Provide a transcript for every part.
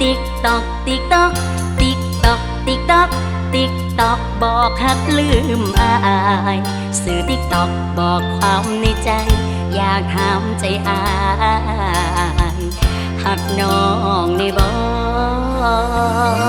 ติ๊กตอกติ๊กตอกติ๊กตอกติ๊กตอกติ๊กตอกบอกหักลืมอายสื่อติ๊กตอกบอกความในใจ อยากถามใจอายหักน้องในบอก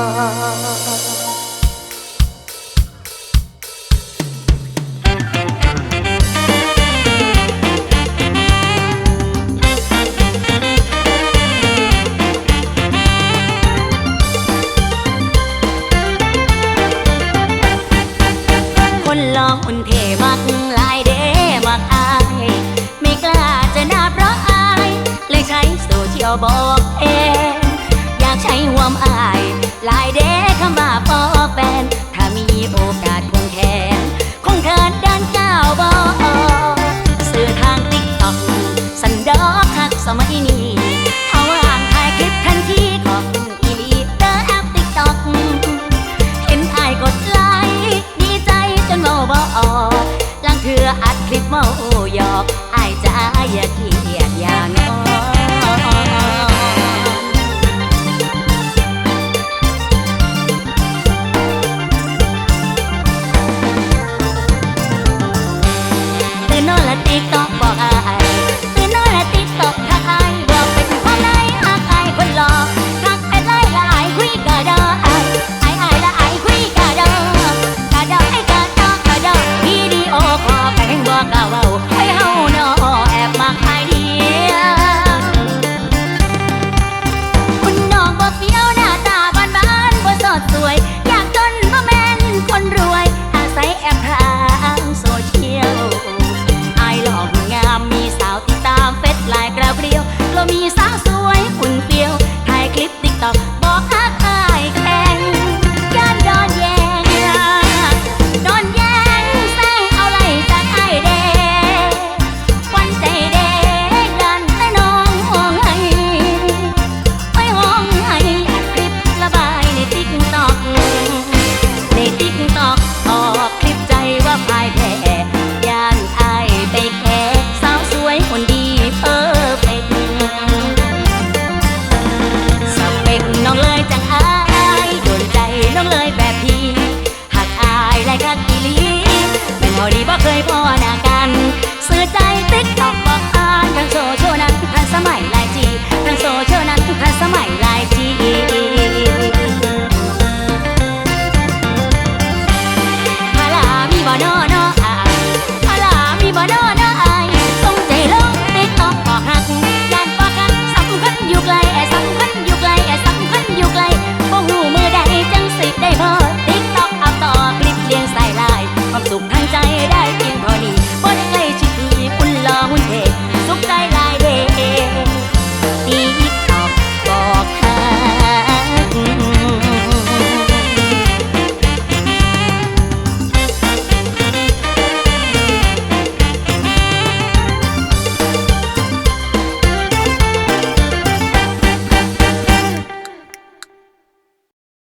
บอกเอง อยากใช้หวมอาย หลายเด้คมาปอกแปนถ้ามีโอกาสคงแขนคงเกิดด้านจ้าบอกสื่อทางติ๊กต็อกสันดอกคักสมัยนี้เขาว่างถ่ายคลิปทันทีของอีลีเตอร์แอปติ๊กต็อกเห็นอายกดไลค์ดีใจจนเมาบอหลังเธออัดคลิปเมา 外婆。